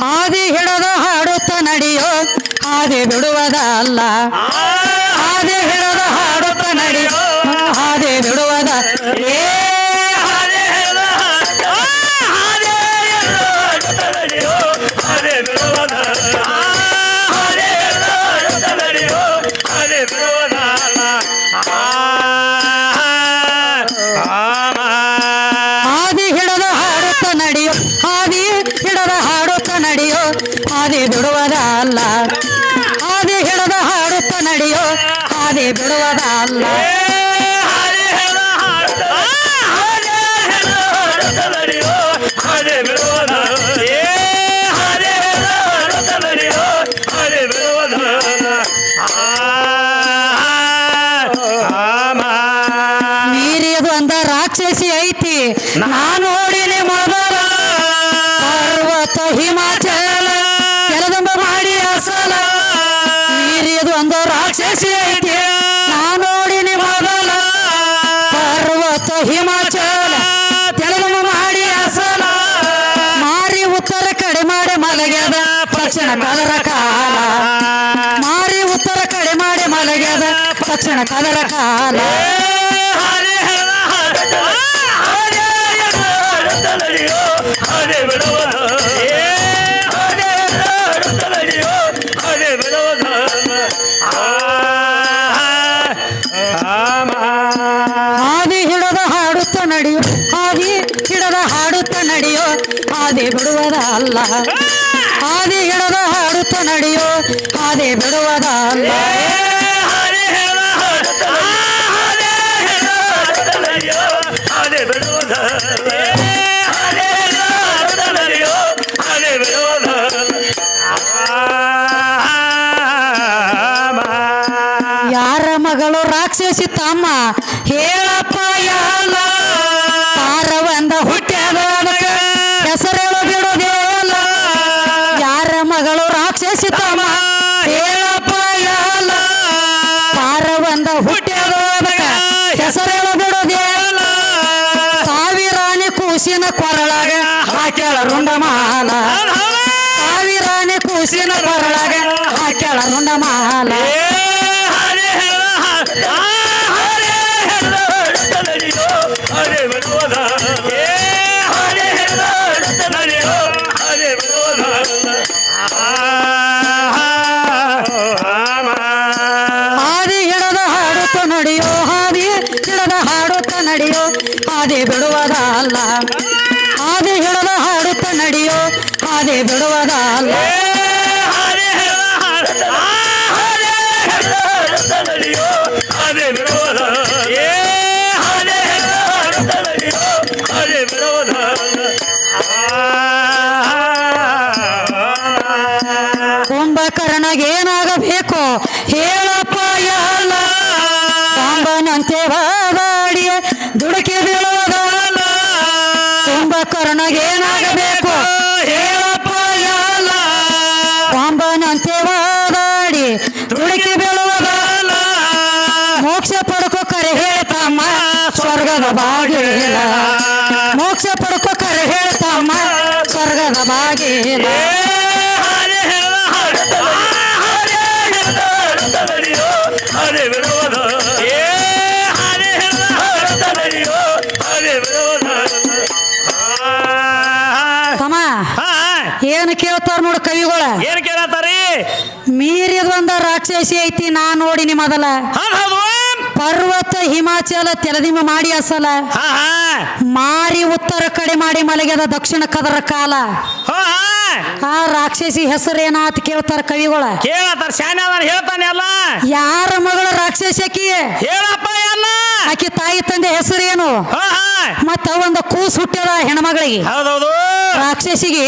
ಹಾದಿ ಹಿಡದ ಹಾಡುತ್ತ ನಡೆಯೋ ಹಾದಿ ಬಿಡುವುದಲ್ಲ. ಹಾದಿ ಬಿಡುವುದಲ್ಲ ಮೀರಿಯದು ಅಂದ ರಾಕ್ಷಸಿ ಐತಿ. ನಾನು ನೋಡಿನಿ ಕದರ ಕಾಲ. ಮಾರಿ ಉತ್ತರ ಕಡೆ ಮಾಡಿ ಮಲಗ್ಯದ ತಕ್ಷಣ ಕದರ ಕಾಲ. ಹಾದಿ ನಡೆಯೋ ಹಾದೆ ಬಿಡುವದ ಅಲ್ಲ ಯಾರ ಮಗಳು ರಾಕ್ಷಸಿ ತಮ್ಮ? ಹೇಳಪ್ಪ ಹಾಕ್ಯಾಳ ರುಂಡಮಾಲ ಹಾದಿ ಹಿಡಿದು ಹಾಡುತ್ತ ನಡೆಯೋ ಹಾದಿ ಹಿಡದ ಏನಾಗಬೇಕು ಹೇಳಪ್ಪ ಯಾಲ ಸಾಂಬನಂತೆ ಬಾಡಿ ದುಡುಕಿ ಬೀಳುವುದಲ್ಲ ಕುಂಭಕರ್ಣಗೆ ಏನಾಗಬೇಕು ಹೇಳಪ್ಪ ಯಾಲ ಕಾಂಬನಂತೆ ಬಾಡಿ, ದುಡುಕಿ ಬೀಳುವುದಲ್ಲ ಮೋಕ್ಷ ಪಡ್ಕೋ ಕರೆ ಹೇಳ್ತಮ್ಮ ಸ್ವರ್ಗದ ಬಾಗಿಲ ಮೋಕ್ಷ ಪಡ್ಕೋ ಕರೆ ಹೇಳ್ತಮ್ಮ ಸ್ವರ್ಗದ ಬಾಗಿಲ ಹರೇ ವಿರೋಧ ಏ ಹರೇ ನಡೆಯೋ ಹರೇ ವಿರೋಧ ತಮ್ಮ ಏನು ಕೇಳ್ತಾರ ನೋಡು ಕವಿಗಳ? ಏನ್ ಕೇಳತ್ತಾರಿ? ಮೀರಿದ ಒಂದ ರಾಕ್ಷಸಿ ಐತಿ ನಾ ನೋಡಿನಿ ಮೊದಲ. ಹೌದು. ಪರ್ವತ ಹಿಮಾಚಲ ತೆಲದಿಮ ಮಾಡಿ ಅಸಲ. ಮಾರಿ ಉತ್ತರ ಕಡೆ ಮಾಡಿ ಮಲಗ್ಯದ ದಕ್ಷಿಣ ಕದರ ಕಾಲ. ಆ ರಾಕ್ಷಸಿ ಹೆಸರೇನಾತ್ ಕೇಳ್ತಾರ ಕವಿಗಳ? ಕೇಳತಾರ ಶಾನೆ ಹೇಳ್ತಾನೆ ಅಲ್ಲ. ಯಾರ ಮಗಳ ರಾಕ್ಷಸಕಿ ಹೇಳಪ್ಪ ಎಲ್ಲ ಆಕಿ ತಾಯಿ ತಂದೆ ಹೆಸರೇನು ಮತ್ತ ಒಂದು ಕೂಸ್ ಹುಟ್ಟ್ಯದ ಹೆಣ್ಮಗಳಿಗೆ. ಹೌದೌದು. ರಾಕ್ಷಸಿಗೆ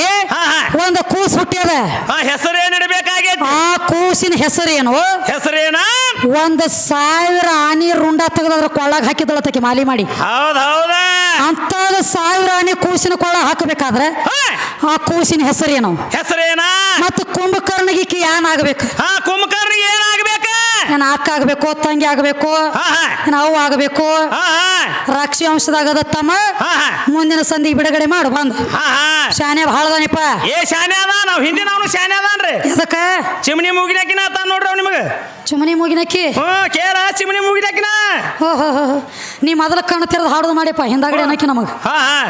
ಒಂದು ಕೂಸ್ ಹುಟ್ಟ್ಯದ. ಆ ಏನು ಇಡಬೇಕಾಗೈತಿ ಆ ಕೂಸಿನ ಹೆಸರೇನು ಹೆಸರೇನ ಒಂದು ಸಾವಿರ ಆನಿ ರುಂಡ ತೆಗೆದ್ರ ಕೊಳ್ಳಾಗ ಹಾಕಿದಳತಕ್ಕೆ ಮಾಲಿ ಮಾಡಿ. ಹೌದ್ ಹೌದ. ಅಂತದ ಸಾವಿರ ಆನಿ ಕೂಸಿನ ಕೊಳ ಹಾಕಬೇಕಾದ್ರೆ ಆ ಕೂಸಿನ ಹೆಸರೇನು? ಹೆಸರೇನ? ಮತ್ತು ಕುಂಭಕರ್ಣಿಗೆ ಏನಾಗಬೇಕು ಆ ಕುಂಭಕರ್ಣಿಗೆ ಏನಾಗಬೇಕು ನಾನು ಅಕ್ಕ ಆಗಬೇಕು ತಂಗಿ ಆಗಬೇಕು ನಾವು ಆಗಬೇಕು? ರಾಕ್ಷಿ ಅಂಶದಾಗದ ತಮ್ಮ ಮುಂದಿನ ಸಂದಿಗೆ ಬಿಡುಗಡೆ ಮಾಡು ಬಂದು. ಶಾನೆ ಭಾಳದನಿಪ್ಪ ಏ ಶಾನೆ ಅದ ನಾವು ಹಿಂದಿನ ಅವನು ಶಾನೆ ಅದಾನ್ರಿ. ಅದಕ್ಕ ಚಿಮಣಿ ಮುಗಿನಾಕಿನ ತಾನ್ ನೋಡ್ರಿ ಅವ್ ನಿಮಗೆ. ಚಿಮಣಿ ಮುಗಿನಕ್ಕಿ? ಹ್ಮ್ ಕೇರ ಚಿಮಣಿ ಮೂಗಿನಕ್ಕಿ ಹೋ ಹೋ ಹೋ ಹೋ. ನೀ ಮೊದಲ ಕಣ್ಣು ತೆರೆದು ಹಾಡೋದು ಮಾಡಿಪ್ಪ ಹಿಂದಾಗಡೆ ಅನ್ನಕ್ಕೆ ನಮಗೆ. ಹಾ ಹಾ.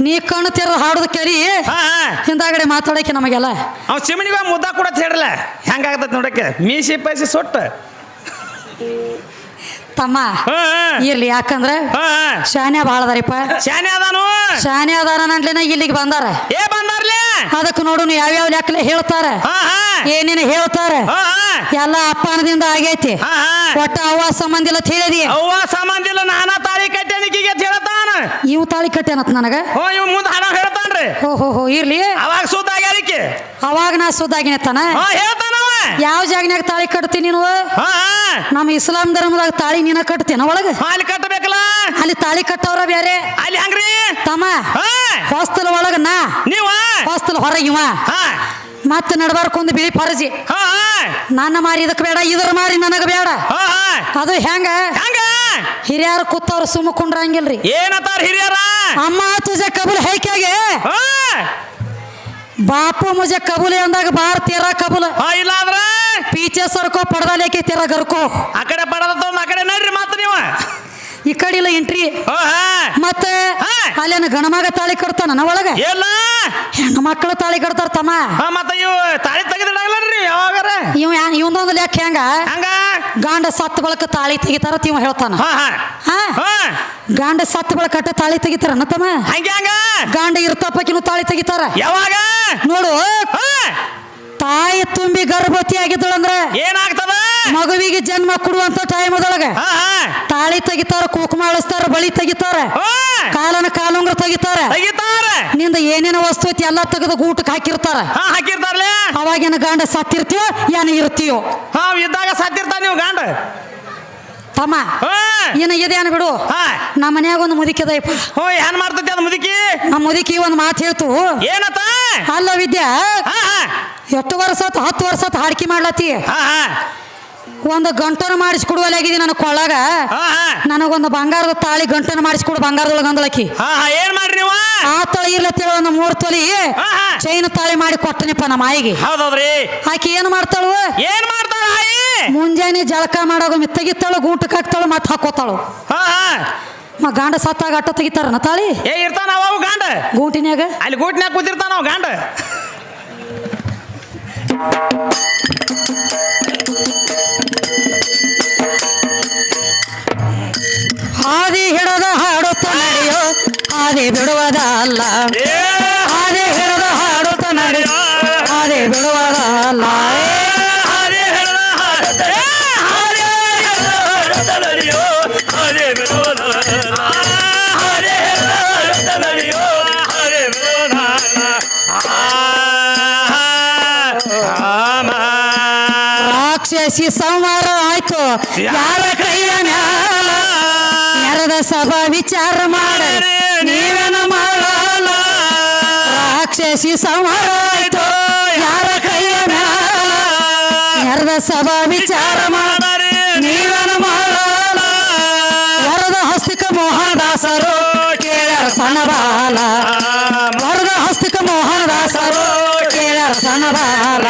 ನೀ ಕಣ್ಣು ತೆರೆದು ಹಾಡುದು ಕೇಳಿ ಹಾ ಹಿಂದಾಗಡೆ ಮಾತಾಡಕ್ಕೆ ನಮಗೆಲ್ಲ. ಅವ್ ಚಿಮಣಿಗ ಮುದ್ದ ಕೂಡ ಹೇಳ್ರಲ್ಲ ಹೆಂಗಾಗತ್ತ ನೋಡಕ್ಕೆ? ಮೀಸಿ ಪೈಸಿ ಸೊಟ್ಟ. ತಮ್ಮ ಹಾ ಇರ್ಲಿ ಯಾಕಂದ್ರ ಹಾ ಶಾನೆ ಭಾಳದಾರಿಪ್ಪ ಶಾನೆ ಅದಾನು. ಶಾನೆ ಅದಾರ ನಂಟ್ಲಿನ ಇಲ್ಲಿಗೆ ಬಂದಾರ. ಏ ಬಂದಾರ್ಲೆ? ಅದಕ್ಕೆ ನೋಡು ನೀವು ಯಾವ್ಯಾವ ಲೆಕ್ಕಲೆ ಹೇಳ್ತಾರ. ಹಾ ಹಾ. ಏನೇನು ಹೇಳ್ತಾರ. ಹಾ ಹಾ. ಎಲ್ಲ ಅಪ್ಪನದಿಂದ ಆಗೈತಿ. ಹಾ ಹಾ. ಒಟ್ಟ ಅವ್ವ ಸಂಬಂಧ ಇಲ್ಲ ತಿಳಿದಿ. ಅವ್ವ ಸಂಬಂಧಿಲ್ಲ ನಾನಾ ತಾಳಿ ಅಂತ ಇವು ತಾಳಿ ಕಟ್ಟೇನತ್ ನನಗ? ಹೋ ಇವ್ ಮುಂದೆ ಹಣ ಹೇಳ್ತಾನ್ರಿ. ಹೋ ಹೋ ಹೋ ಇರ್ಲಿ. ಅವಾಗ ಸುದ್ದ ಆಗ್ಯಾರಿಕೆ ಅವಾಗ ನಾ ಸುದ್ದಾಗಿನತ್ತಾನ ಹಾ ಹೇಳ್ತಾನವ ಯಾವ ಜಾಗನ್ಯಾಗ ತಾಳಿ ಕಟ್ತೀನಿ ನೀನು? ಹಾ ಹಾ. ನಮ್ಮ ಇಸ್ಲಾಂ ಧರ್ಮದಾಗ ತಾಳಿ ನೀನ ಕಟ್ತೇನ ಒಳಗ? ಹಾ, ಅಲ್ಲಿ ಕಟ್ಟಬೇಕಲ್ಲ ಅಲ್ಲಿ ತಾಳಿ ಕಟ್ಟವ್ರ ಬೇರೆ ಅಲ್ಲಿ ಹಂಗ್ರಿ? ತಮ್ಮ ಹಾ. ಹೊಸ್ತಲ ಒಳಗ ನಾ. ನೀವ? ಹೊಸ್ತಲ ಹೊರಗಿವ. ಹಾ. ಮತ್ತೆ ನಡಬಾರ್ಕೊಂದು ಬಿಳಿ ಫರ್ಜಿ. ನನ್ನ ಮಾರಿ ಇದಕ್ಕೆ ಬೇಡ ಇದ್ರ ಮಾರಿ ನನಗೆ ಬೇಡ. ಅದು ಹೆಂಗ? ಹಂಗ? ಹಿರಿಯರು ಕೂತವ್ರು ಸುಮ್ಮ ಕುಂಡ್ರಂಗಿಲ್ರಿ. ಏನತ್ತಾರ ಹಿರಿಯರ? ಅಮ್ಮ ತುಜ ಕಬುಲ್ ಹೈಕ್ಯಾಗೆ. ಬಾಪು ಮುಜೆ ಕಬುಲ್ ಅಂದಾಗ ಬಾರ್ ತೀರ ಕಬುಲ್. ಇಲ್ಲ ಅಂದ್ರೆ ಪೀಚೆ ಸರ್ಕೋ ಪಡದಲೇಕೆ ತೀರ ಗರ್ಕೋ. ಆ ಕಡೆ ಪಡದ ಆ ಕಡೆ ನಡ್ರಿ ಮಾತ್ರ ನೀವು. ಈ ಕಡೆ ಇಲ್ಲ ಎಂಟ್ರಿ ಮತ್ತೆ. ಅಲ್ಲೇನ ಗಣಮಗ ತಾಳಿ ಕಟ್ತಾನ ನನ್ನ ಒಳಗ? ಎಲ್ಲ. ಹೆಣ್ಣು ಮಕ್ಕಳು ತಾಳಿ ಕಟ್ತಾರ ತಮ್ಮ. ಹಾ ಮತ್ತ ಇವು ತಾಳಿ ತೆಗೆದಿಡಲ್ರಿ ಯಾವಾಗಾರ? ಇವ ಇವಂದೊಂದು ಲೆಕ್ಕ ಹೆಂಗ? ಹಂಗ? ಗಾಂಡ ಸತ್ತ ಬಳಕ ತಾಳಿ ತೆಗಿತಾರ ತಿವ ಹೇಳ್ತಾನ. ಹಾ ಹಾ. ಹಾ. ಹಾ. ಗಾಂಡ ಸತ್ತ ಬಳಕ ತಾಳಿ ತೆಗಿತಾರ ತಮ್ಮ? ಹಂಗೆ ಹಂಗ? ಗಾಂಡ ಇರ್ತಪ್ಪಕಿನೂ ತಾಳಿ ತೆಗಿತಾರ. ಯಾವಾಗ? ನೋಡು. ತಾಯಿ ತುಂಬಿ ಗರ್ಭವತಿ ಆಗಿದ್ದಳಂದ್ರೆ ಏನಾಗ್ತದ? ಮಗುವಿಗೆ ಜನ್ಮ ಕೊಡುವಂತ ಟೈಮ್ ಅದೊಳಗೆ. ತಾಳಿ ತೆಗಿತಾರ ಕುಕುಮ ಅಳಿಸ್ತಾರ ಬಳಿ ತೆಗಿತಾರ. ಕಾಲನ ಕಾಲುಂಗ್ರ ತೆಗಿತಾರ. ತೆಗಿತಾರ. ನಿಂದ ಏನೇನ ವಸ್ತು ಐತಿ ಎಲ್ಲ ತೆಗೆದು ಊಟಕ್ಕೆ ಹಾಕಿರ್ತಾರ. ಅವಾಗ ಅವಾಗೇನ ಗಾಂಡ ಸತ್ತಿರ್ತೀಯೋ ಏನ ಇರ್ತೀಯೋ. ಹಾ ಇದ್ದಾಗ ಸತ್ತಿರ್ತಾರ ನೀವು ಗಾಂಡ. ತಮ್ಮ ಏನ ಇದೇನು ಬಿಡು. ನಮ್ಮ ಮನ್ಯಾಗ ಒಂದು ಮುದುಕಿದೈಪ ಹೋ ಏನ್ ಮಾಡ್ತೈತಿ ಅದು ಮುದುಕಿ? ನಮ್ಮ ಮುದುಕಿ ಒಂದು ಮಾತು ಹೇಳ್ತು. ಏನತ್ತ? ಅಲ್ಲ ವಿದ್ಯಾ ಎಷ್ಟು ವರ್ಷ ಹತ್ತು ವರ್ಷ ಹಾಡ್ಕಿ ಮಾಡ್ಲತ್ತಿ. ಒಂದು ಗಂಟನ್ನು ಮಾಡಿಸ್ಕೊಡುವಲಾಗಿದೆ ನನ್ನ ಕೊಳ್ಳಾಗ. ಹಾ ಹಾ. ನನಗೊಂದು ಬಂಗಾರದ ತಾಳಿ ಗಂಟನ್ನು ಮಾಡಿಸ್ಕೊಡು ಬಂಗಾರದೊಳಗೆ ಅಂದಳಕಿ ಹಾ ಹಾ. ಏನ್ ಮಾಡ್ರಿ ನೀವು? ಆ ತಳಿ ಇರ್ಲತ್ತೇಳ ಒಂದು ಮೂರು ತೊಲಿ ಹಾ ಹಾ. ಚೈನ್ ತಾಳಿ ಮಾಡಿ ಕೊಟ್ಟನಿಪ್ಪ ನಮ್ಮ ಆಯಿಗೆ. ಹೌದೌದ್ರಿ. ಆಕಿ ಏನು ಮಾಡ್ತಾಳು? ಏನ್ ಮಾಡ್ತಾಳ ಮುಂಜಾನೆ ಜಳಕ ಮಾಡಾಗ ಮಿತ್ತಗಿತ್ತಾಳು ಗೂಟಕ್ಕೆ ಹಾಕ್ತಾಳು ಮತ್ತೆ ಹಾಕೋತಾಳು. ಹಾ ಹಾ. ಮ ಗಾಂಡ ಸತ್ತಾಗ ಅಟ್ಟ ತೆಗಿತಾರ ತಾಳಿ? ಏ ಇರ್ತಾನ ಅವು ಗಾಂಡ. ಗೂಟಿನ್ಯಾಗ? ಅಲ್ಲಿ ಗೂಟ್ನ್ಯಾಗ ಕೂತಿರ್ತಾನ ಅವ ಗಾಂಡ. ಹಾದಿ ಬಿಡುವುದ ಅಲ್ಲ. ಹಾದಿ ಹಿಡದ ಹಾಡುತ್ತ ನಡೆಯೋ ಹಾದಿ ಬಿಡುವುದ ಅಲ್ಲ. ರಾಕ್ಷಸಿ ಸಂಹಾರ ಆಯ್ತು. ಯಾರ ಕೈಯ ಮ್ಯಾಲ ನೆರದ ಸಭಾ ವಿಚಾರ ಮಾಡ. ರಾಕ್ಷಸಿ ಸಂಹಾರ ಆಯ್ತು ಯಾರ ಕೈಯ ಮ್ಯಾಲ ನೆರದ ಸಭಾ ವಿಚಾರ ಮಾಡ ನೀವೇನ ಮಾಡಲ್ಲ ವರದ ಹಸ್ತಿಕ ಮೋಹನದಾಸರು ಕೇಳ್ಯಾರ ಸಣ್ಣ ಬಾಲ ವರದ ಹಸ್ತಿಕ ಮೋಹನದಾಸರು ಕೇಳ್ಯಾರ ಸಣ್ಣ ಬಾಲ